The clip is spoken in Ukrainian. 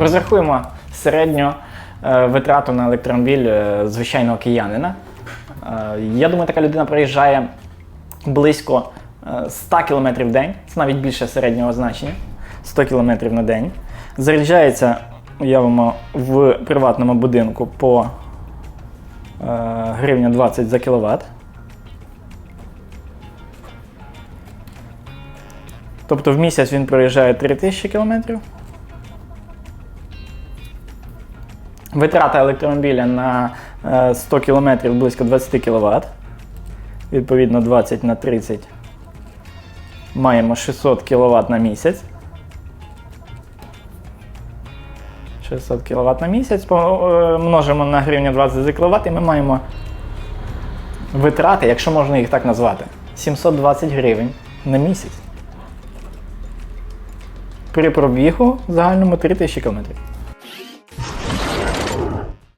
Розрахуємо середню е, витрату на електромобіль е, звичайного киянина. Е, Я думаю, така людина проїжджає близько е, 100 км в день, це навіть більше середнього значення. 100 км на день. Заряджається, уявимо, в приватному будинку по гривня 20 за кіловат. Тобто в місяць він проїжджає 3000 кілометрів. Витрата електромобіля на е, 100 км близько 20 кВт. Відповідно, 20 на 30 маємо 600 кВт на місяць. 600 кВт на місяць е, множимо на гривню 20 за кВт і ми маємо витрати, якщо можна їх так назвати, 720 гривень на місяць. При пробігу загальному 3000 км.